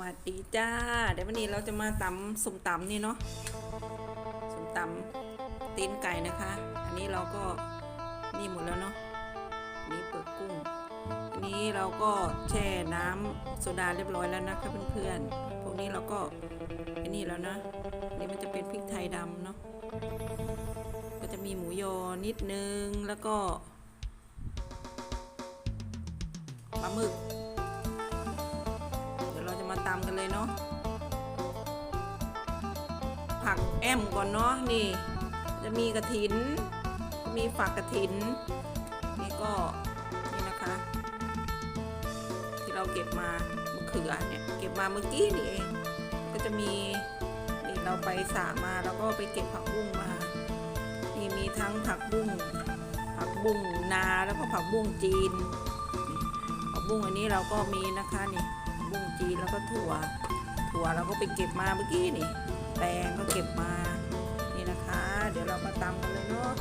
วัสดีจ้า เดี๋ยววันนี้เราจะมาตำสมตำนี่เนาะสมตำตีนไก่นะคะ อันนี้เราก็นี่หมดแล้วเนาะนนี่เปลือกกุ้ง อันนี้เราก็แช่น้ำโซดาเรียบร้อยแล้วนะคะเพื่อนๆ พวกนี้เราก็อันนี้แล้วนะนนี่มันจะเป็นพริกไทยดำเนาะ ก็จะมีหมูยอนิดนึงแล้วก็ปลาหมึก แอมก่อนเนาะนี่ จะมีกระถิน มีฝักกระถิน นี่ก็นี่นะคะ ที่เราเก็บมามะเขือเนี่ยเก็บมาเมื่อกี้นี่เองก็จะมีนี่เราไปสระมาแล้วก็ไปเก็บผักบุ้งมานี่มีทั้งผักบุ้งผักบุ้งนาแล้วก็ผักบุ้งจีนผักบุ้งอันนี้เราก็มีนะคะนี่บุ้งจีนแล้วก็ถั่ว ถั่วเราก็ไปเก็บมาเมื่อกี้นี่ ตงก็เก็บมา นี่นะคะ เดี๋ยวเรามาตำกันเลยเนาะ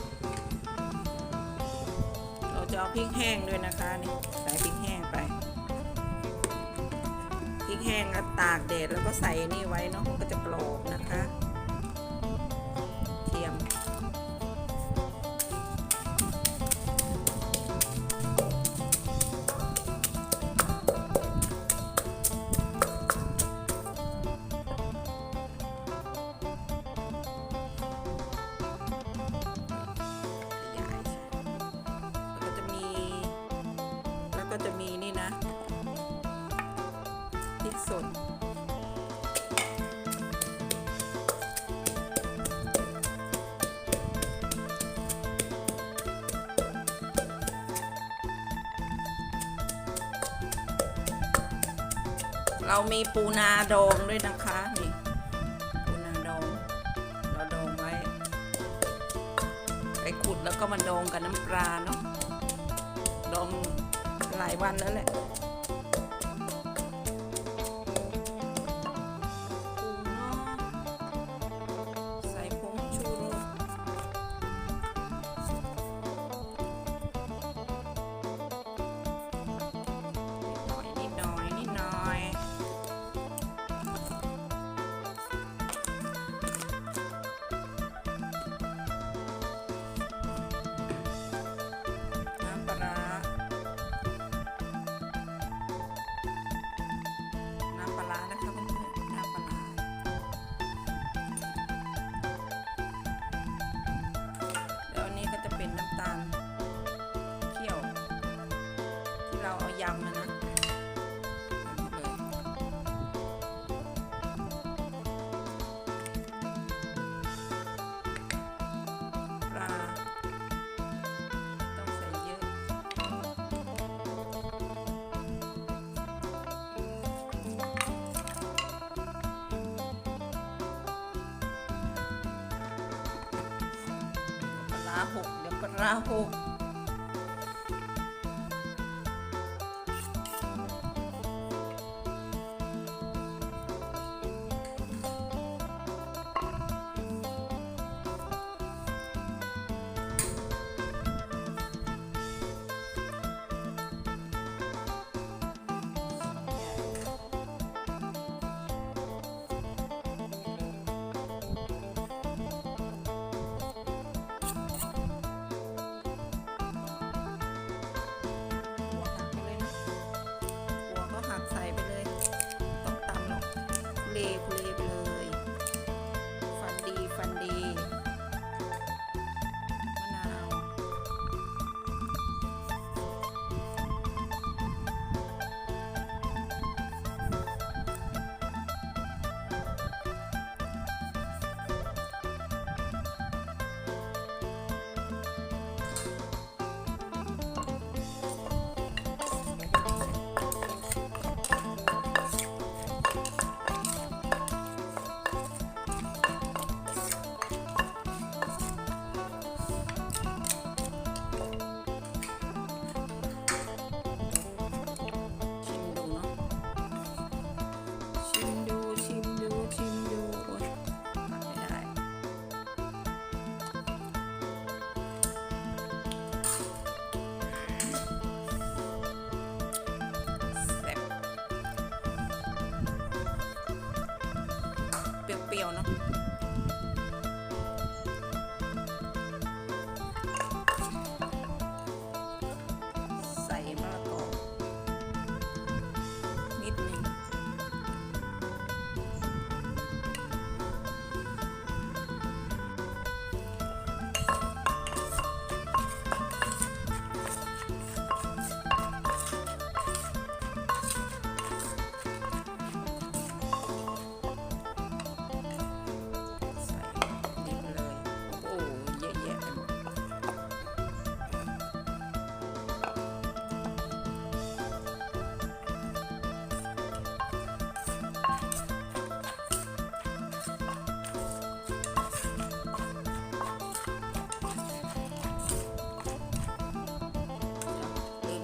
เราจะเอาพริกแห้งด้วยนะคะนี่ใส่พริกแห้งไป พริกแห้งก็ตากแดดแล้วก็ใส่นี่ไว้เนาะมันก็จะกรอบนะคะ สด เรามีปูนาดองด้วยนะคะนี่ปูนาดอง เราดองไว้ ไปขุดแล้วก็มาดองกับน้ำปลาเนาะดองหลายวันแล้วแหละ หกเดี๋ยวปลาร้าหก เปรี้ยวๆเนาะ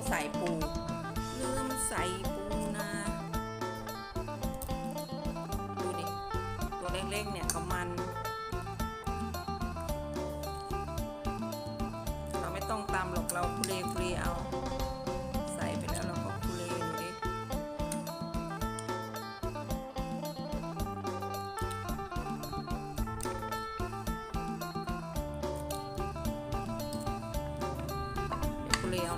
ใส่ปู ลืมใส่ปูนา ดูดิ ตัวเล็กๆเนี่ยเขามัน เราไม่ต้องตำหรอกเราคุเรคุเรเอาใส่ไปแล้วเราก็คุเรดูดิเดี๋ยว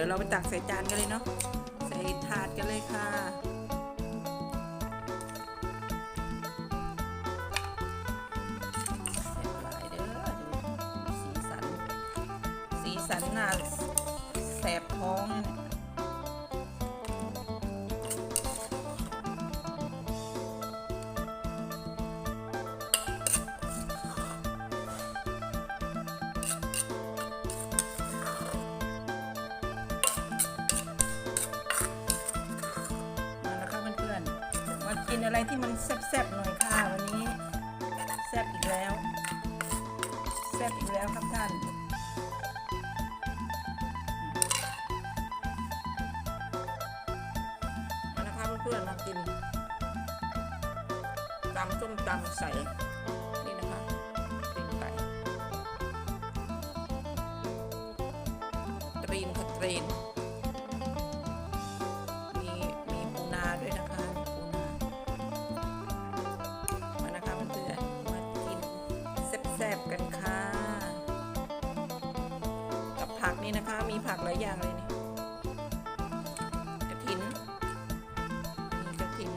ดี๋ยวเราไปตักใส่จานกันเลยเนาะใส่ถาดกันเลยค่ะแซ่บหลายเด้อดูสีสันสีสันน่าแสบท้องเนี่ย กินอะไรที่มันแซ่บๆหน่อยค่ะวันนี้แซ่บอีกแล้วแซ่บอีกแล้วครับท่านมานะคะเพื่อนๆมากินตำส้มตำใส่ อย่างเลยนี่กระถินมีกระถิน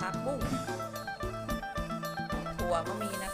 ผักบุ้งถั่วก็มีนะคะ